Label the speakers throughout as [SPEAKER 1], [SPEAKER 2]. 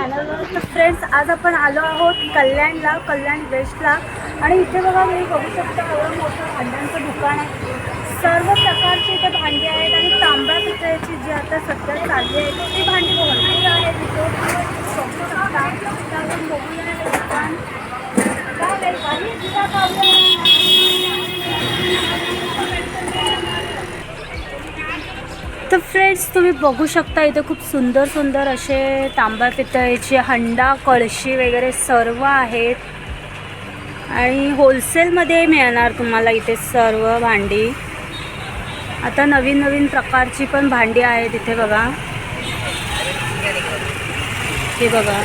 [SPEAKER 1] चॅनलवर फ्रेंड्स आज आपण आलो आहोत कल्याणला कल्याण वेस्टला आणि इथे बघा मी बघू शकता एवढं मोठं भांड्यांचं दुकान आहे. सर्व प्रकारची इथे भांडी आहेत आणि तांब्या पितळ्याची जी आता सध्या चालली आहे ती भांडी भरपूर आहेत. इथे बघू शकता बघूया हे दुकान काय आहे? काही दिवसा तर फ्रेंड्स तुम्ही बघू शकता इथे खूप सुंदर सुंदर असे तांबा पितळेचे हंडा कळशी वगैरे सर्व आहेत. आणि होलसेलमध्ये मिळणार तुम्हाला इथे सर्व भांडी. आता नवीन नवीन प्रकारची पण भांडी आहेत इथे बघा. हे बघा.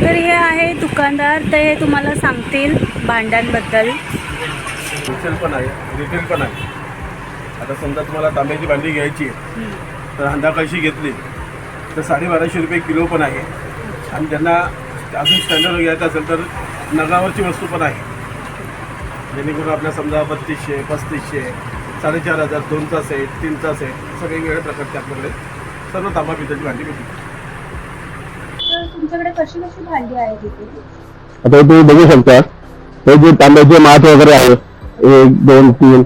[SPEAKER 1] तर हे आहे दुकानदार ते हे तुम्हाला सांगतील भांड्यांबद्दल.
[SPEAKER 2] होलसेल पण आहे रिटेल पण आहे. आता समजा तुम्हाला तांब्याची भांडी घ्यायची आहे तर हंडा कळशी घेतली तर साडेबाराशे रुपये किलो पण आहे. आणि त्यांना अजून स्टँडर्ड घ्यायचं असेल तर नगावरची वस्तू पण आहे. जेणेकरून आपल्या समजा बत्तीसशे पस्तीसशे साडेचार हजार दोनचा सेट तीनचा सेट असं वेगवेगळ्या प्रकारचे आपल्याकडे सर्व तांबा पिठाची भांडी भेटली
[SPEAKER 1] तर तुमच्याकडे कशी कशी भांडी आहेत इथे?
[SPEAKER 3] आता तुम्ही बघू शकता हे जे तांब्याचे माठ वगैरे आहे एक दोन तीन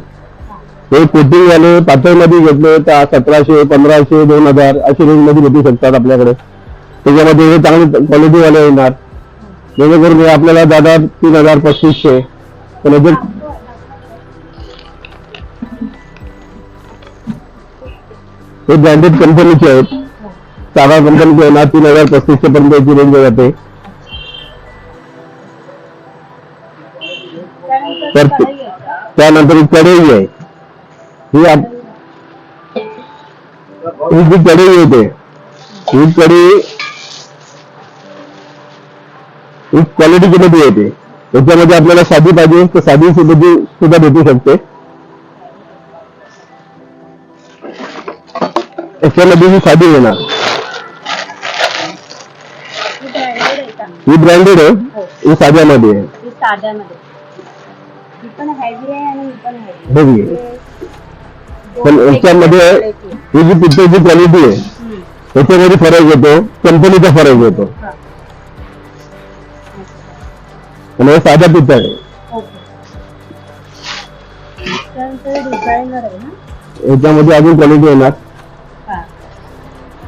[SPEAKER 3] हे कोटिंग वाले पातळमध्ये घेतले तर सतराशे पंधराशे दोन हजार अशी रेंजमध्ये भेटू शकतात आपल्याकडे. त्याच्यामध्ये हे चांगली क्वालिटी वाले येणार. जेणेकरून हे आपल्याला दादा तीन हजार पस्तीसशे. पण याचे हे ब्रँडेड कंपनीचे आहेत. सागा कंपनीचे येणार तीन हजार पस्तीसशे पर्यंत याची रेंज जाते. तर- त्यानंतर कडेही आहे. ही आप- ही जी कढई येते ही कढई ही क्वालिटीची मध्ये येते त्याच्यामध्ये आपल्याला साधी पाहिजे तर साधी सुद्धा सुद्धा भेटू शकते याच्यामध्ये ही साधी येणार
[SPEAKER 1] ही। branded आहे का?
[SPEAKER 3] ही। ब्रँडेड आहे ही साध्यामध्ये आहे
[SPEAKER 1] ही साध्यामध्ये ही पण हेवी आहे आणि ही। पण
[SPEAKER 3] याच्यामध्ये ही जी पिक्चरची क्वालिटी आहे याच्यामध्ये फरक येतो कंपनीचा फरक येतो. आणि हे साधा पित्तळ आहे. याच्यामध्ये अजून क्वालिटी येणार.
[SPEAKER 1] हा.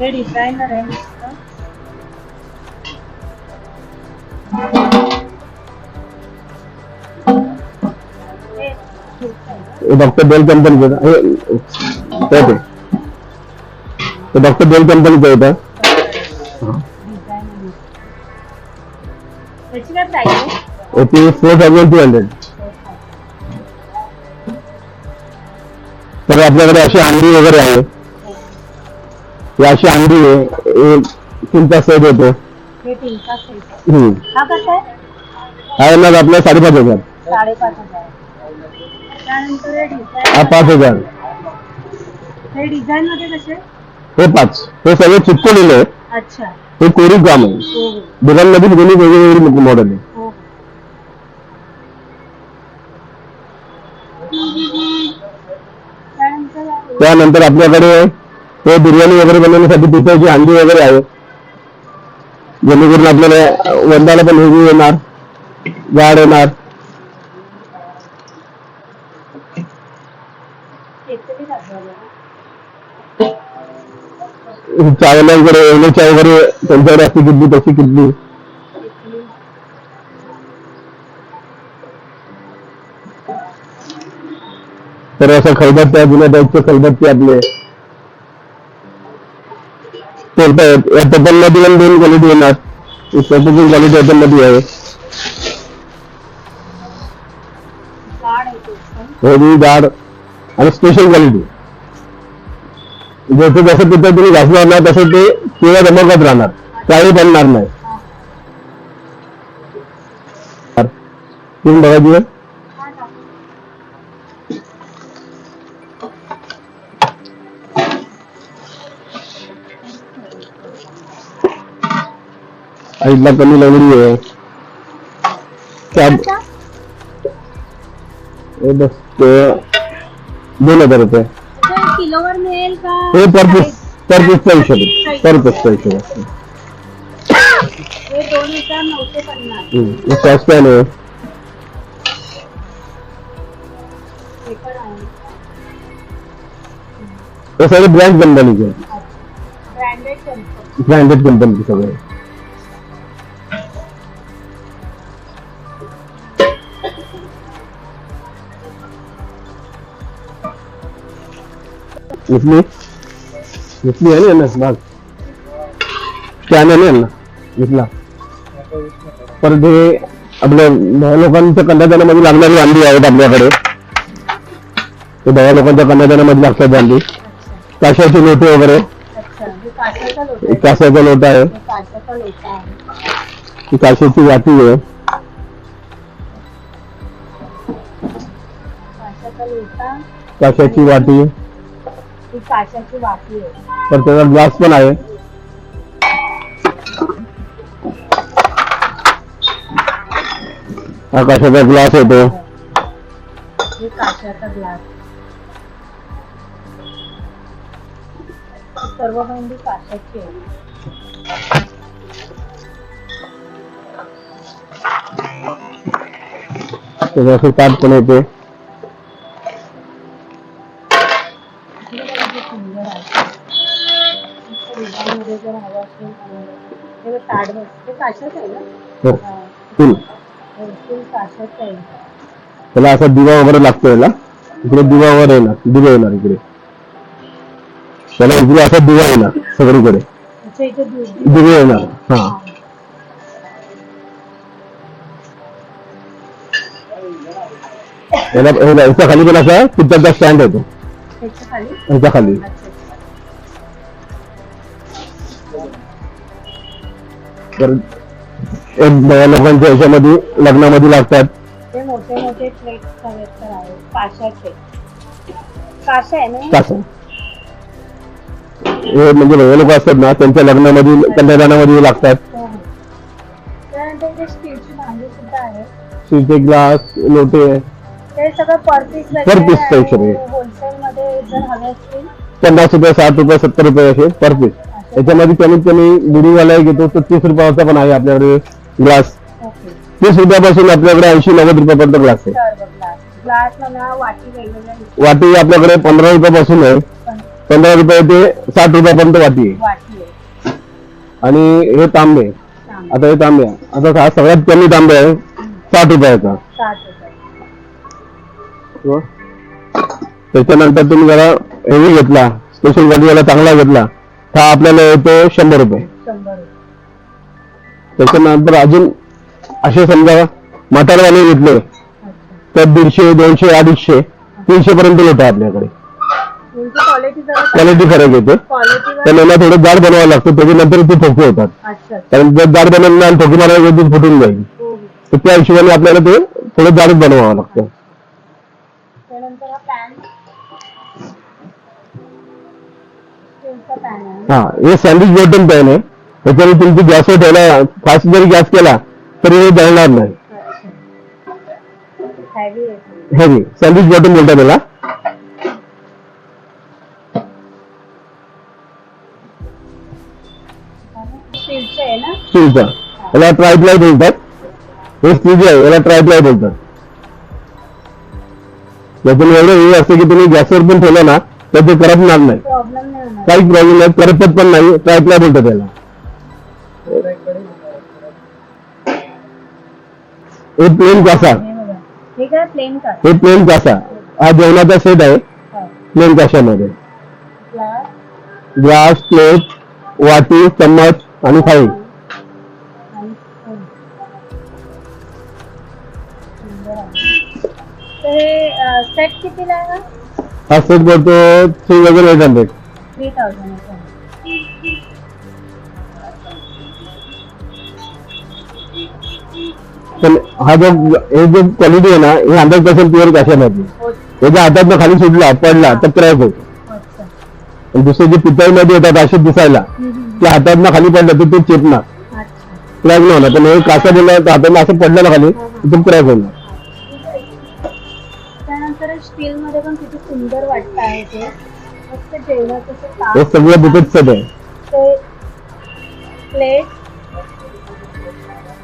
[SPEAKER 1] हे डिझायनर आहे
[SPEAKER 3] डॉक्टर बेल कंपनीचं हे ते ते. हे डॉक्टर बेल कंपनीचं येतं
[SPEAKER 1] डिझायनर त्याची काय प्राईस आहे
[SPEAKER 3] याची फोर थाउजंड टू हंड्रेड तर आपल्याकडे अशी अंडी वगैरे आहे ही अशी अंडी आहे हे तुमचा सेट येतो
[SPEAKER 1] हे टिंका सेट
[SPEAKER 3] हम्म.
[SPEAKER 1] हा कसा आहे
[SPEAKER 3] हा येणार आपला साडेपाच हजार।
[SPEAKER 1] साडेपाच हजार। त्यानंतर हे
[SPEAKER 3] हा पाच हजार.
[SPEAKER 1] हे डिझाईन मध्ये कसे?
[SPEAKER 3] हे पाच. हे सगळे चिटकवलेले आहे
[SPEAKER 1] अच्छा.
[SPEAKER 3] हे कोरीव काम आहे.
[SPEAKER 1] हो हो.
[SPEAKER 3] दोन्ही वेगवेगळी मॉडेल आहे.
[SPEAKER 1] हो हो. त्यानंतर
[SPEAKER 3] त्यानंतर आपल्याकडे हे बिर्याणी वगैरे बनवण्यासाठी पिठाची हंडी वगैरे आहे जेणेकरून आपल्याला वंदाला पण हेवी येणार जाड येणार. चावल्या वगैरे एवढ्याच्या वगैरे त्यांच्याकडे अशी किडली तशी किडली. तर असं खलबत्त्या जुन्या टाईपचे खलबत्ते आपले. तर या पण दोन क्वालिटी येणार. स्वतःची क्वालिटी याच्यामध्ये आहे.
[SPEAKER 1] जाड
[SPEAKER 3] आणि स्पेशल क्वालिटी जसं जसं तिथं तुम्ही घासणार ना तसं ते केव्हा चमकत राहणार. काही बनणार नाही. तुम्ही?
[SPEAKER 1] हा टाकू.
[SPEAKER 3] आईला कमी लवडी आहे त्या बस ते दोन हजार रुपये
[SPEAKER 1] किलोवर मिळेल का?
[SPEAKER 3] हे पर पीस? पर पीसचा हिशोब. आहे. पर पीसचा हिशोब
[SPEAKER 1] हे दोन हजार नऊशे पन्नास.
[SPEAKER 3] हम्म. हे आहे.
[SPEAKER 1] हे पण आहे.
[SPEAKER 3] हे सगळे ब्रँड कंपनीचे
[SPEAKER 1] ब्रँडेड कंपनी
[SPEAKER 3] ब्रँडेड कंपनीचे सगळे. घेतली घेतली आहे ना भाग स्कॅनर आहे ना घेतला परत हे आपल्या दहा लोकांच्या कन्यादानामध्ये लागणारी वांदी आहेत आपल्याकडे ते दहा लोकांच्या कन्यादानामध्ये लागतात वांदी काशाचे लोटे वगैरे
[SPEAKER 1] काशाचा लोटा
[SPEAKER 3] आहे
[SPEAKER 1] काशाची
[SPEAKER 3] वाटी आहे
[SPEAKER 1] काशाची
[SPEAKER 3] वाटी
[SPEAKER 1] ही काशाची वाटी आहे.
[SPEAKER 3] तर त्याचा ग्लास पण आहे. हा काशाचा ग्लास येतो.
[SPEAKER 1] हे काशाचा ग्लास सर्व भांडी काशाची आहे
[SPEAKER 3] त्याचा असं ताट पण येते.
[SPEAKER 1] काशाचं आहे ना?
[SPEAKER 3] हो. फुल
[SPEAKER 1] फुल काशाचं आहे.
[SPEAKER 3] त्याला असा दिवा वगैरे लागतो याला इकडे दिवा वगैरे येणार दिवा येणार इकडे. त्याला इकडे असा दिवा येणार सगळीकडे. दिवे येणार हा. याला याच्या खाली पण असा पित्ताचा स्टँड येतो याच्या खाली? तर लोकांच्या ह्याच्यामध्ये लग्नामध्ये लागतात.
[SPEAKER 1] ते मोठे मोठे प्लेट आहे काशाचे. काशा आहे ना?
[SPEAKER 3] कसं हे म्हणजे लोक असतात ना त्यांच्या लग्नामध्ये कन्यादानामध्ये लागतात.
[SPEAKER 1] हो, हो. त्यानंतर इथे स्टीलची भांडी सुद्धा आहे
[SPEAKER 3] स्टीलचे ग्लास लोटे.
[SPEAKER 1] ते सगळं पर पीस
[SPEAKER 3] Per piece चा हिशोब आहे.
[SPEAKER 1] होलसेल मध्ये जर हवे असतील.
[SPEAKER 3] पन्नास रुपये साठ रुपये सत्तर रुपये असे पर पीस याच्यामध्ये कमीत कमी बुडीवाला घेतो तर तीस रुपयाचा पण आहे आपल्याकडे. ग्लास. तीस रुपयापासून आपल्याकडे ऐंशी नव्वद रुपयापर्यंत ग्लास आहे.
[SPEAKER 1] सर्व ग्लास. ग्लास म्हणा वाटी वेगवेगळ्या
[SPEAKER 3] वाटी आपल्याकडे पंधरा रुपयापासून आहे. पंधरा रुपये ते साठ रुपयापर्यंत वाटी आहे.
[SPEAKER 1] वाटी आहे.
[SPEAKER 3] आणि हे तांबे. आता हे तांबे आहे. आता हा सगळ्यात कमी तांबे आहे. साठ रुपयाचा.
[SPEAKER 1] साठ रुपये.
[SPEAKER 3] हो. त्याच्यानंतर तुम्ही जरा हेवी घेतला. स्पेशल वाला चांगला घेतला. हा आपल्याला येतो शंभर रुपये.
[SPEAKER 1] शंभर रुपये.
[SPEAKER 3] त्याच्यानंतर अजून असे समजा मटारवाले घेतले तर दीडशे दोनशे अडीचशे तीनशे पर्यंत लोट आहे आपल्याकडे.
[SPEAKER 1] क्वालिटी
[SPEAKER 3] फरक येते. मला थोडं जाड बनवावं लागतं त्याच्यानंतर ते ठोके होतात. कारण जर जाड बनवलं आणि ठोके मारायला गेलं फुटून जाईल.
[SPEAKER 1] हो, हो.
[SPEAKER 3] तर त्या हिशोबाने आपल्याला ते थोडं जाड बनवावं लागतं.
[SPEAKER 1] हा
[SPEAKER 3] हा हे सँडविच बॉटम पॅन आहे. त्याच्याने तुमची गॅसवर ठेवला फास्ट जरी गॅस केला तरी हे जळणार नाही.
[SPEAKER 1] हेवी
[SPEAKER 3] सँडविच बॉटम बोलतात त्याला.
[SPEAKER 1] स्टीलचे
[SPEAKER 3] याला ट्रायप्लाय बोलतात. हे स्टील आहे याला ट्रायप्लाय बोलतात. त्यातून एवढं हे असतं की तुम्ही गॅसवर पण ठेवलं ना तर ते करपणार नाही.
[SPEAKER 1] प्रॉब्लेम नाही होणार.
[SPEAKER 3] काही प्रॉब्लेम नाही करपत पण नाही ट्रायप्लाय बोलतात त्याला. हे प्लेन कासा?
[SPEAKER 1] हे काय प्लेन का
[SPEAKER 3] हे प्लेन कासा? हा जेवणाचा सेट आहे. प्लेन काशामध्ये?
[SPEAKER 1] ग्लास
[SPEAKER 3] ग्लास प्लेट वाटी चम्मच आणि थाळी
[SPEAKER 1] आणि spoon. सुंदर आहे. तर हे सेट कितीला आहे? हा
[SPEAKER 3] हा सेट पडतो थ्री वगैरे एट हंड्रेड
[SPEAKER 1] थ्री थाउजंड
[SPEAKER 3] पण हा जो हे जो क्वालिटी आहे ना हे हंड्रेड पर्सेंट प्युअर काशामध्ये त्याच्या हातात खाली सुटला पडला तर क्रॅक होतो. दुसरे जे पितळमध्ये येतात असे दिसायला ते हातात खाली पडलं तर ते चेपणार क्रॅक नाही होणार. पण हे कासा दिला तर हाताने असं पडलं ना खाली तर तो क्रॅक होणार.
[SPEAKER 1] त्यानंतर स्टील मध्ये पण किती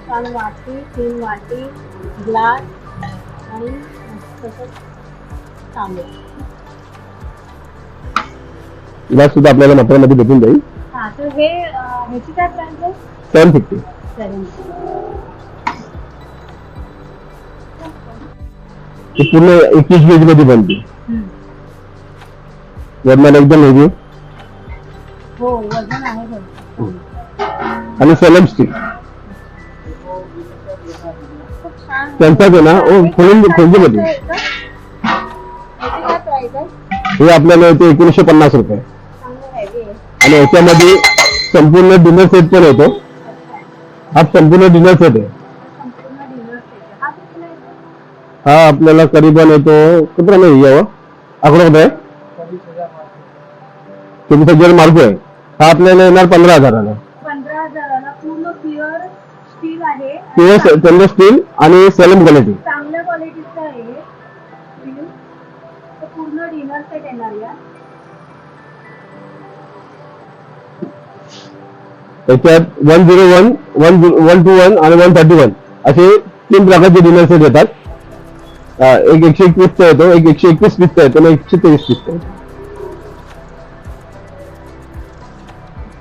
[SPEAKER 1] छान वाटी तीन वाटी ग्लास आणि तांबे
[SPEAKER 3] ग्लास सुद्धा आपल्याला भेटून जाईल.
[SPEAKER 1] हा तर हे अं, ह्याची काय प्राइस आहे?
[SPEAKER 3] सेवन फिफ्टी ही पूर्ण एकवीस गेजमध्ये बनते. वरणाला एकदम हेवी
[SPEAKER 1] हो वजन आहे भरपूर.
[SPEAKER 3] आणि सलम स्टिक त्यांचाच आहे ना ओ
[SPEAKER 1] प्राइस आहे
[SPEAKER 3] हे आपल्याला येते एकोणीसशे पन्नास रुपये. आणि याच्यामध्ये संपूर्ण डिनर सेट पण येतो. हा संपूर्ण डिनर सेट आहे.
[SPEAKER 1] हा
[SPEAKER 3] आपल्याला करीबन येतो. कुठं नाही यावं आकडा कुठं आहे? चोवीस हजार मार्ग आहे. हा आपल्याला येणार पंधरा हजाराला. किंवा स्टेनलेस स्टील आणि सेलम क्वालिटी
[SPEAKER 1] चांगल्या क्वालिटीचं आहे तर पूर्ण डिनर सेट येणार या.
[SPEAKER 3] त्याच्यात one zero one one one two one आणि वन थर्टी वन असे तीन प्रकारचे डिनर सेट येतात. अं, एक एकशे एकवीसचा येतो एक एकशे एकवीस पीसचा येतो आणि एकशे तेवीस पीसचा येतो.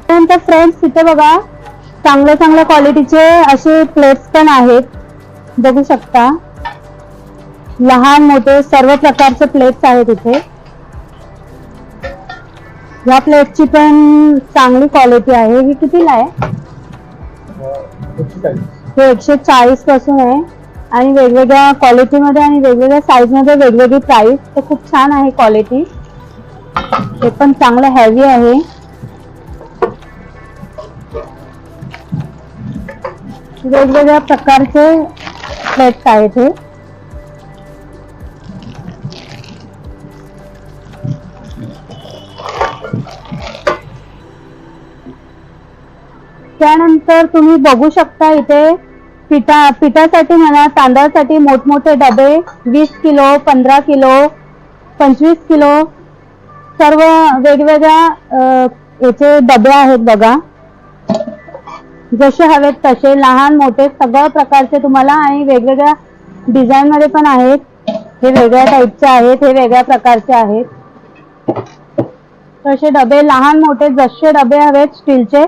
[SPEAKER 1] त्यानंतर फ्रेंड्स तिथे बघा. चांगल्या चांगल्या क्वालिटीचे असे प्लेट्स पण आहेत. बघू शकता. लहान मोठे सर्व प्रकारचे प्लेट्स आहेत इथे. या प्लेटची पण चांगली क्वालिटी आहे. ही कितीला आहे? हे एकशे चाळीसपासून आहे. आणि वेगवेगळ्या क्वालिटीमध्ये आणि वेगवेगळ्या साईजमध्ये वेगवेगळी प्राइस तर खूप छान आहे क्वालिटी हे पण चांगलं हॅवी आहे. वेगवेगळ्या प्रकारचे प्लेट्स आहेत हे. त्यानंतर तुम्ही बघू शकता इथे पिठा पिठासाठी म्हणा तांदळासाठी मोठमोठे डबे वीस किलो पंधरा किलो पंचवीस किलो सर्व वेगवेगळ्या याचे डबे आहेत बघा. जसे हवेत तसे लहान मोठे सगळ्या प्रकारचे तुम्हाला आणि वेगवेगळ्या डिझाईन मध्ये पण आहेत. हे वेगळ्या टाईपचे आहेत हे वेगळ्या प्रकारचे आहेत. तसे डबे लहान मोठे जसे डबे हवेत स्टीलचे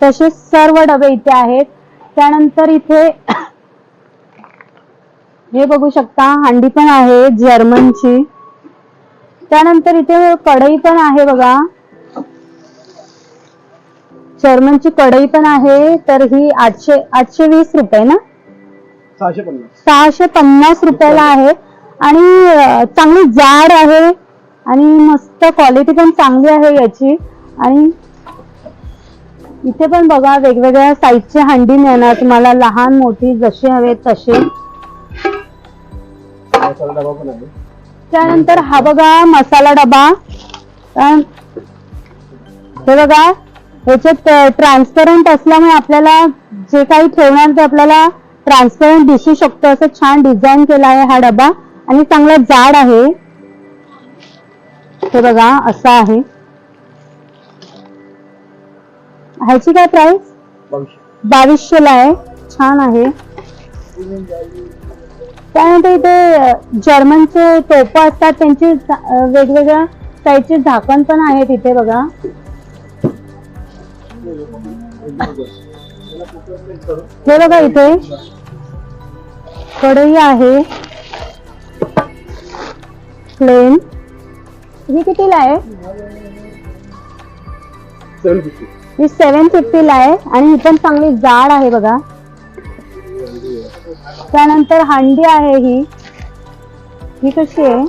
[SPEAKER 1] तसे सर्व डबे इथे आहेत. त्यानंतर इथे हे बघू शकता हांडी पण आहे जर्मनची. त्यानंतर इथे कढई पण आहे बघा. जर्मनची कढई पण आहे तर ही आठशे आठशे वीस रुपये ना?
[SPEAKER 2] सहाशे पन्नास.
[SPEAKER 1] सहाशे पन्नास रुपयाला आहे. आणि चांगली जाड आहे आणि मस्त क्वालिटी पण चांगली आहे याची. आणि इथे पण बघा वेगवेगळ्या साईजची हंडी मिळणार. तुम्हाला लहान मोठी जशी हवे
[SPEAKER 2] आहे.
[SPEAKER 1] त्यानंतर हा बघा मसाला डबा. हे बघा ह्याच्यात ट्रान्सपरंट असल्यामुळे आपल्याला जे काही ठेवणार ते आपल्याला ट्रान्सपरंट दिसू शकतो. असं छान डिझाईन केला आहे हा डबा. आणि चांगला जाड आहे. हे बघा असा आहे. ह्याची काय प्राइस
[SPEAKER 2] बावीसशे
[SPEAKER 1] ला आहे. छान आहे. त्यानंतर इथे जर्मनचे टोप असतात. त्यांचे वेगवेगळ्या साईजचे झाकण पण आहेत इथे बघा. हे बघा इथे. कढई आहे. प्लेन ही कितीला आहे? ही सेवन फिफ्टीला आहे. आणि ही पण चांगली जाड आहे बघा. त्यानंतर हांडी आहे ही. ही कशी आहे?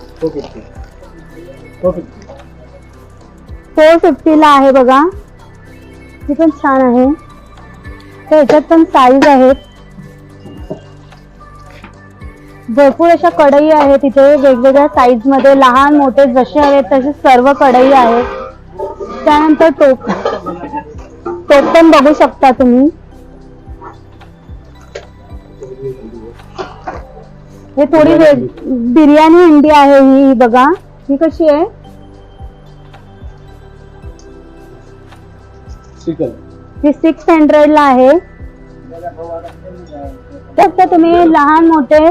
[SPEAKER 2] फोर
[SPEAKER 1] फिफ्टीला आहे बघा. ही पण छान आहे. तर ह्याच्यात पण साईज आहेत. भरपूर अशा कढई आहेत. तिथे वेगवेगळ्या साईजमध्ये लहान मोठे जसे आहेत तसे सर्व कढई आहेत. त्यानंतर टोप टोप पण बघू शकता तुम्ही. हे थोडी बिर्याणी हंडी आहे ही बघा. ही कशी आहे? ही सिक्स हंड्रेडला आहे. फक्त तुम्ही लहान मोठे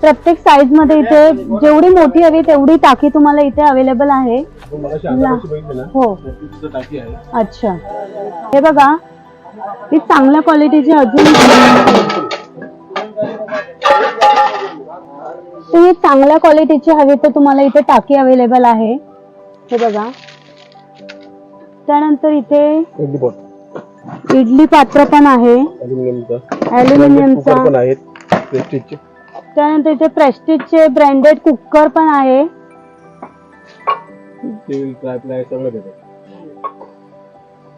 [SPEAKER 1] प्रत्येक साईजमध्ये इथे जेवढी मोठी हवी तेवढी टाकी तुम्हाला इथे अवेलेबल आहे. हो
[SPEAKER 2] आहे.
[SPEAKER 1] अच्छा. हे बघा ही चांगल्या क्वालिटीची अजून तुम्ही चांगल्या क्वालिटीची हवी तर तुम्हाला इथे टाकी अवेलेबल आहे. हे बघा. त्यानंतर इथे
[SPEAKER 2] इडली पॉट.
[SPEAKER 1] इडली पात्र पण आहे.
[SPEAKER 2] अल्युमिनियमचं.
[SPEAKER 1] ॲल्युमिनियमचा
[SPEAKER 2] कुकर पण आहेत प्रेस्टिजचे
[SPEAKER 1] त्यानंतर इथे प्रेस्टिजचे ब्रँडेड कुकर पण आहे.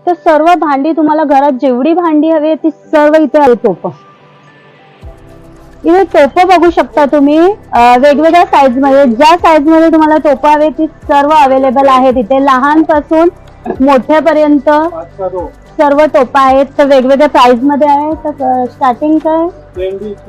[SPEAKER 1] तर सर्व भांडी तुम्हाला घरात जेवढी भांडी हवी ती सर्व इथे आहे टोप इथे टोप बघू शकता तुम्ही. वेगवेगळ्या साईजमध्ये ज्या साईजमध्ये तुम्हाला टोप हवे ती सर्व अवेलेबल आहेत. इथे लहानपासून मोठ्यापर्यंत सर्व टोप आहेत तर वेगवेगळ्या प्राइसमध्ये आहे तर स्टार्टिंग काय?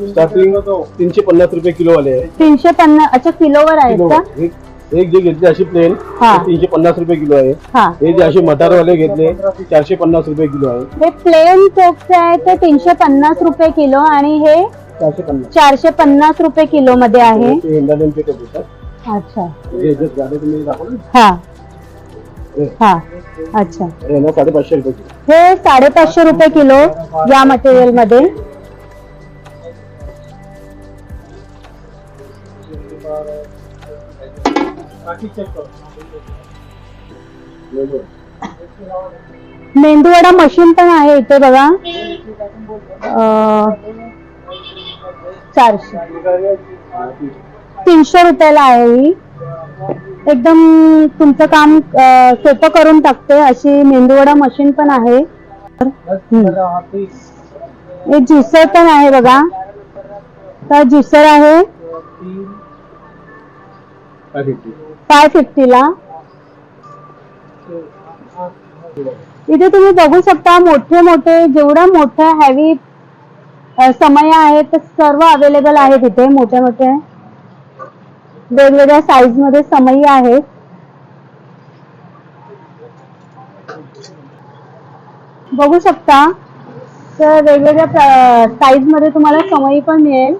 [SPEAKER 2] स्टार्टिंग तीनशे पन्नास रुपये किलो वाले आहे
[SPEAKER 1] तीनशे पन्नास अच्छा किलोवर आहेत
[SPEAKER 2] किलो
[SPEAKER 1] का?
[SPEAKER 2] एक एक जे घेतले अशी प्लेन
[SPEAKER 1] हा.
[SPEAKER 2] तीनशे पन्नास रुपये किलो आहे.
[SPEAKER 1] हा.
[SPEAKER 2] जे असे मटारवाले घेतले चारशे पन्नास रुपये किलो आहे.
[SPEAKER 1] हे प्लेन टोपचे आहे ते तीनशे पन्नास रुपये किलो आणि हे
[SPEAKER 2] चारशे पन्नास.
[SPEAKER 1] रुपये किलो मध्ये आहे अच्छा.
[SPEAKER 2] हा
[SPEAKER 1] अच्छा.
[SPEAKER 2] हे साडेपाचशे रुपये किलो
[SPEAKER 1] हे साडेपाचशे रुपये किलो या मटेरियलमध्ये मेंदूवडा मशीन पण आहे इथे बघा. अं, चारशे. तीनशे रुपयाला आहे ही. एकदम तुमचं काम सोपं करून टाकते अशी मेंदूवडा मशीन पण आहे. हे ज्युसर पण आहे बघा. तर ज्युसर आहे.
[SPEAKER 2] फाय
[SPEAKER 1] फिफ्टीला इथे तुम्ही बघू शकता मोठे मोठे जेवढ्या मोठ्या हॅवी समय आहेत ते सर्व अवेलेबल आहेत इथे मोठे मोठे. वेगवेगळ्या साईजमध्ये समई आहेत बघू शकता तर वेगवेगळ्या साईजमध्ये तुम्हाला समई पण मिळेल.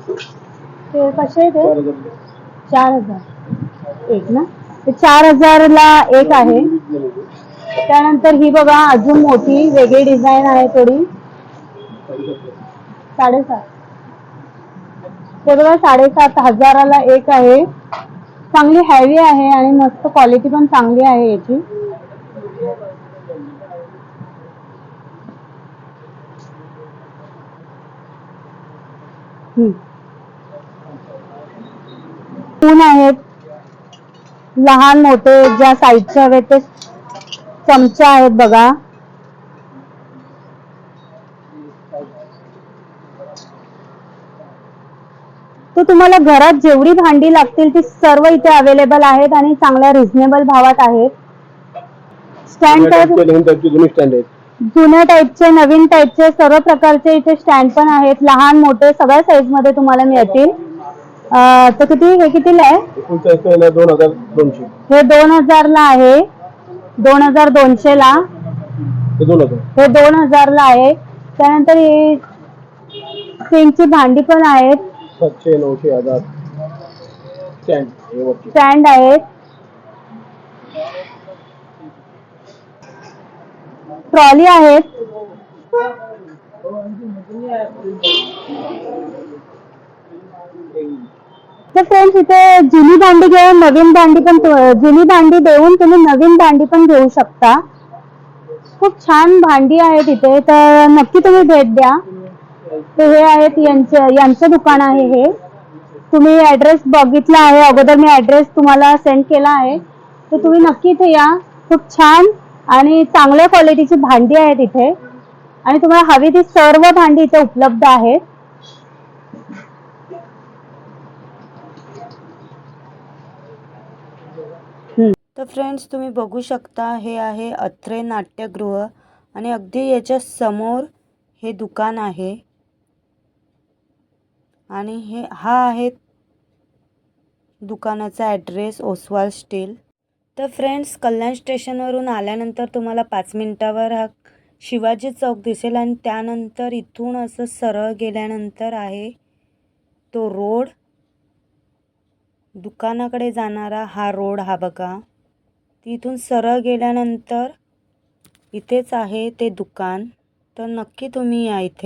[SPEAKER 1] ते कसे आहे ते? चार हजार. एक ना? ते चार हजारला एक आहे. त्यानंतर ही बघा अजून मोठी वेगळी डिझाईन आहे थोडी. साडेसात. ते बघा साडेसात हजाराला एक आहे. चांगली हॅवी आहे आणि मस्त क्वालिटी पण चांगली आहे याची. ऊन आहेत. लहान मोठे ज्या साईजचे हवे ते चमचे आहेत बघा. तर तुम्हाला घरात जेवढी भांडी लागतील ती सर्व इथे अवेलेबल आहेत आणि चांगल्या रिझनेबल भावात आहेत. स्टँड जुन्या टाईपचे नवीन टाईपचे सर्व प्रकारचे इथे स्टँड पण आहेत. लहान मोठे सगळ्या साईजमध्ये तुम्हाला मिळतील. तर किती हे कितीला आहे?
[SPEAKER 2] ना दोन हजार दोनशे.
[SPEAKER 1] हे दोन हजारला आहे. दोन हजार दोनशे ला
[SPEAKER 2] ते दोन हजार.
[SPEAKER 1] हे हजारला आहे. त्यानंतर हे सिंकची भांडी पण आहेत. ट्रॉली तर फ्रेंड्स इथे जुनी भांडी घेऊन, नवीन भांडी पण तु- जुनी भांडी देऊन तुम्ही नवीन भांडी पण घेऊ शकता. खूप छान भांडी आहेत इथे, तर नक्की तुम्ही भेट द्या. तर हे आहेत यांचं यांचं दुकान आहे हे. तुम्ही ऍड्रेस बघितला आहे. अगोदर मी ऍड्रेस तुम्हाला सेंड केला आहे. तर तुम्ही नक्की इथे या. खूप छान आणि चांगल्या क्वालिटीची भांडी आहेत इथे. आणि तुम्हाला हवी ती सर्व भांडी इथे उपलब्ध आहेत.
[SPEAKER 4] तर फ्रेंड्स तुम्ही बघू शकता हे आहे अत्रे नाट्यगृह. आणि अगदी याच्या समोर हे दुकान आहे. आणि हे हा आहे दुकानाचा ॲड्रेस ओसवाल स्टील तर फ्रेंड्स कल्याण स्टेशनवरून आल्यानंतर तुम्हाला पाच मिनटावर हा शिवाजी चौक दिसेल आणि त्यानंतर इथून असं सरळ गेल्यानंतर आहे तो रोड दुकानाकडे जाणारा हा रोड हा बघा. तिथून सरळ गेल्यानंतर इथेच आहे ते दुकान. तर नक्की तुम्ही या इथे.